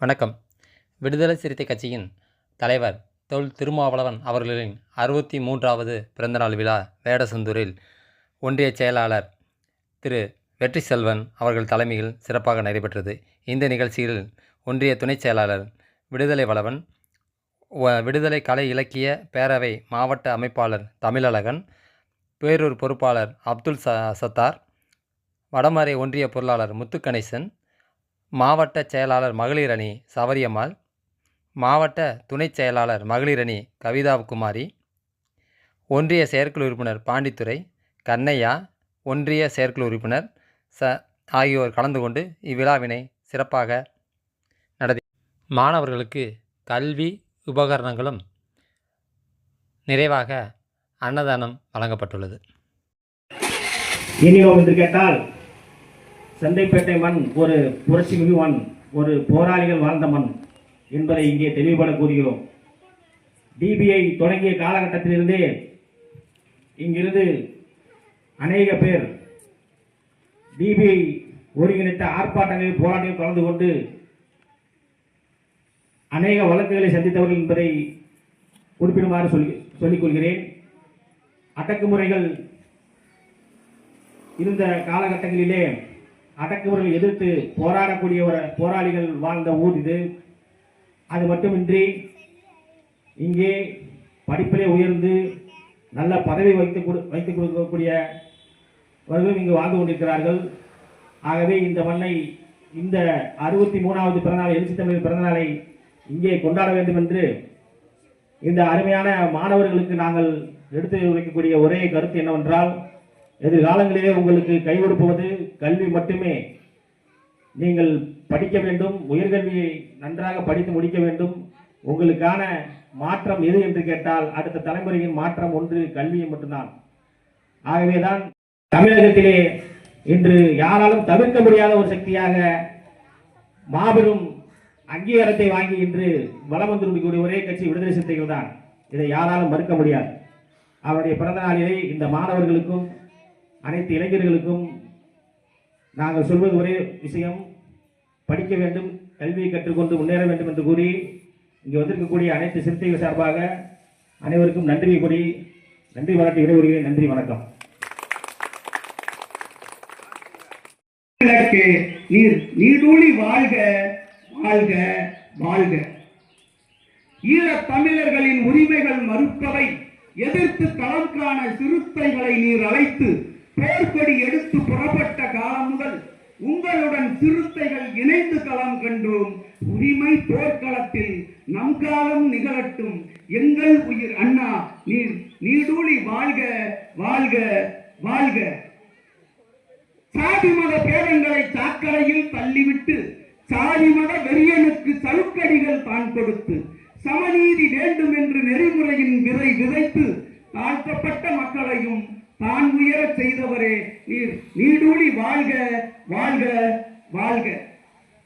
வணக்கம். விடுதலை சிறுத்தை கட்சியின் தலைவர் தொல் திருமாவளவன் அவர்களின் அறுபத்தி மூன்றாவது பிறந்தநாள் விழா வேடசந்தூரில் ஒன்றிய செயலாளர் திரு வெற்றி செல்வன் அவர்கள் தலைமையில் சிறப்பாக நடைபெற்றது. இந்த நிகழ்ச்சியில் ஒன்றிய துணைச் செயலாளர் விடுதலை வளவன் விடுதலை கலை இலக்கிய பேரவை மாவட்ட அமைப்பாளர் தமிழழகன் பேரூர் பொறுப்பாளர் அப்துல் ச சத்தார் வடமறை ஒன்றிய பொருளாளர் முத்துக்கணேசன் மாவட்ட செயலாளர் மகளிர் அணி சவரியம்மாள் மாவட்ட துணைச் செயலாளர் மகளிர் அணி கவிதாகுமாரி ஒன்றிய செயற்குழு உறுப்பினர் பாண்டித்துறை கண்ணையா ஒன்றிய செயற்குழு உறுப்பினர் ச ஆகியோர் கலந்து கொண்டு இவ்விழாவினை சிறப்பாக நடத்தி மாணவர்களுக்கு கல்வி உபகரணங்களும் நிறைவாக அன்னதானம் வழங்கப்பட்டுள்ளது. என்று கேட்டால் சந்தைப்பேட்டை மண் ஒரு புரட்சி மிகு மண் ஒரு போராளிகள் வாழ்ந்த மண் என்பதை இங்கே தெளிவுபட கூறுகிறோம். டிபிஐ தொடங்கிய காலகட்டத்திலிருந்தே இங்கிருந்து அநேக பேர் டிபிஐ ஒருங்கிணைத்த ஆர்ப்பாட்டங்களில் போராட்டங்களில் கலந்து கொண்டு அநேக வழக்குகளை சந்தித்தவர்கள் என்பதை குறிப்பிடுமாறு சொல்லி சொல்லிக் கொள்கிறேன். அடக்குமுறைகள் இருந்த காலகட்டங்களிலே அடக்குமுறையை எதிர்த்து போராடக்கூடிய ஒரு போராளிகள் வாழ்ந்த ஊர் இது. அது மட்டுமின்றி இங்கே படிப்பிலே உயர்ந்து நல்ல பதவி வைத்து கொடு வைத்துக் கொடுக்கக்கூடியவர்களும் இங்கு வாழ்ந்து கொண்டிருக்கிறார்கள். ஆகவே இந்த மண்ணை இந்த அறுபத்தி மூணாவது பிறந்தநாள் எழுச்சி தமிழ் பிறந்தநாளை இங்கே கொண்டாட வேண்டும் என்று இந்த அருமையான மாணவர்களுக்கு நாங்கள் எடுத்து வைக்கக்கூடிய ஒரே கருத்து என்னவென்றால் எதிர்காலங்களிலே உங்களுக்கு கை கொடுப்பது கல்வி மட்டுமே. நீங்கள் படிக்க வேண்டும் உயர்கல்வியை நன்றாக படித்து முடிக்க வேண்டும். உங்களுக்கான மாற்றம் எது என்று கேட்டால் அடுத்த தலைமுறையின் மாற்றம் ஒன்று கல்வியை மட்டும்தான். ஆகவேதான் தமிழகத்திலே இன்று யாராலும் தவிர்க்க முடியாத ஒரு சக்தியாக மாபெரும் அங்கீகாரத்தை வாங்கி இன்று வலம் வந்து ஒரே கட்சி விடுதலை சிறுத்தைகள் தான். இதை யாராலும் மறுக்க முடியாது. அவருடைய பிறந்த நாளிலே இந்த மாணவர்களுக்கும் அனைத்து இளைஞர்களுக்கும் நாங்கள் சொல்வது ஒரே விஷயம். படிக்க வேண்டும் கல்வியை கற்றுக்கொண்டு முன்னேற வேண்டும் என்று கூறி இங்கே வந்திருக்கக்கூடிய அனைத்து சிறுத்தைகள் சார்பாக அனைவருக்கும் நன்றி கூறி நன்றி வணக்கம் இறைவர்களே நன்றி வணக்கம். நீர் நீடூழி வாழ்க வாழ்க வாழ்க. ஈழத் தமிழர்களின் உரிமைகள் மறுப்பவை எதிர்த்து களம் காண சிறுத்தைகளை நீர் அழைத்து போர்க்கொடி எடுத்து புறப்பட்ட காலம் முதல் உங்களுடன் சிறுத்தைகள் இணைந்து களம் கண்டோம். உரிமை போர்க்களத்தில் நம் காலம் நிகழட்டும். எங்கள் உயிர் அண்ணா நீர் நீடூழி வாழ்க வாழ்க வாழ்க. சாதி மத பேதங்களை சாக்கடையில் தள்ளிவிட்டு சாதி மத வெறியனுக்கு சவுக்கடிகள் தான் கொடுத்து சமநீதி வேண்டும் என்று நெறிமுறையின் விதை விதைத்து தாழ்த்தப்பட்ட மக்களையும் செய்தவரே. நீர் நீடூழி வாழ்க வாழ்க வாழ்க.